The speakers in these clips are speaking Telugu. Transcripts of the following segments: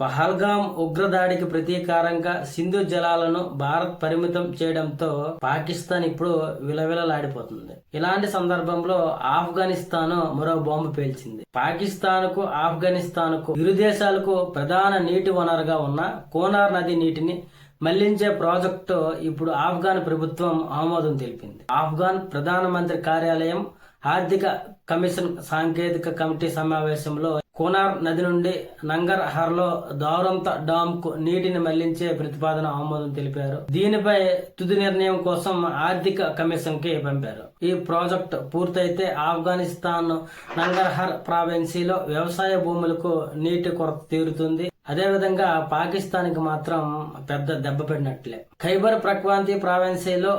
పహల్గాం ఉగ్రదాడికి ప్రతీకారంగా సింధు జలాలను భారత్ పరిమితం చేయడంతో పాకిస్తాన్ ఇప్పుడు విలవిలలాడిపోతుంది. ఇలాంటి సందర్భంలో ఆఫ్ఘనిస్తాన్ మరో బాంబు పేల్చింది. పాకిస్తాన్కు ఆఫ్ఘనిస్తాన్కు ఇరు దేశాలకు ప్రధాన నీటి వనరుగా ఉన్న కోనార్ నది నీటిని మళ్ళించే ప్రాజెక్టు ఇప్పుడు ఆఫ్ఘాన్ ప్రభుత్వం ఆమోదం తెలిపింది. ఆఫ్ఘాన్ ప్రధానమంత్రి కార్యాలయం ఆర్థిక కమిషన్ సాంకేతిక కమిటీ సమావేశంలో కోనార్ నది నుండి నంగర్ హర్లో దారంత డామ్కు నీటిని మళ్ళించే ప్రతిపాదన ఆమోదం తెలిపారు. దీనిపై తుది నిర్ణయం కోసం ఆర్థిక కమిషన్కి పంపారు. ఈ ప్రాజెక్ట్ పూర్తయితే ఆఫ్ఘనిస్తాన్ నంగర్హర్ ప్రావిన్సీలో వ్యవసాయ భూములకు నీటి కొరత తీరుతుంది. అదేవిధంగా పాకిస్తాన్కి మాత్రం పెద్ద దెబ్బ పడినట్లే. ఖైబర్ ప్రక్వాంతి ప్రావిన్సీలో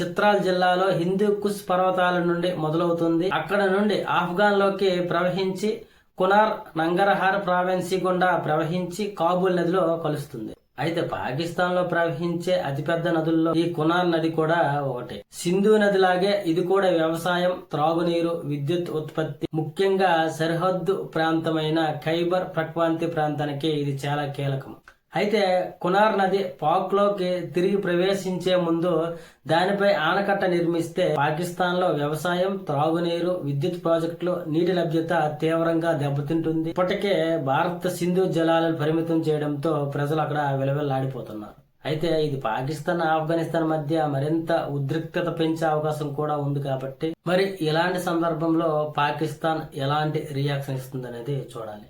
చిత్రాల్ జిల్లాలో హిందూ కుష్ పర్వతాల నుండి మొదలవుతుంది. అక్కడ నుండి ఆఫ్ఘాన్లోకి ప్రవహించి కునార్ నంగరహార్ ప్రావిన్సీ గుండా ప్రవహించి కాబూల్ నదిలో కలుస్తుంది. అయితే పాకిస్తాన్లో ప్రవహించే అతిపెద్ద నదుల్లో ఈ కునార్ నది కూడా ఒకటి. సింధు నది లాగే ఇది కూడా వ్యవసాయం త్రాగునీరు విద్యుత్ ఉత్పత్తి ముఖ్యంగా సరిహద్దు ప్రాంతమైన ఖైబర్ ప్రక్వాంతి ప్రాంతానికి ఇది చాలా కీలకం. అయితే కునార్ నది పాక్లోకి తిరిగి ప్రవేశించే ముందు దానిపై ఆనకట్ట నిర్మిస్తే పాకిస్తాన్లో వ్యవసాయం త్రాగునీరు విద్యుత్ ప్రాజెక్టులు నీటి లభ్యత తీవ్రంగా దెబ్బతింటుంది. ఇప్పటికే భారత సింధు జలాలను పరిమితం చేయడంతో ప్రజలు అక్కడ విలవిల్లాడిపోతున్నారు. అయితే ఇది పాకిస్తాన్ ఆఫ్ఘనిస్తాన్ మధ్య మరింత ఉద్రిక్తత పెంచే అవకాశం కూడా ఉంది కాబట్టి మరి ఇలాంటి సందర్భంలో పాకిస్తాన్ ఎలాంటి రియాక్షన్ ఇస్తుంది అనేది చూడాలి.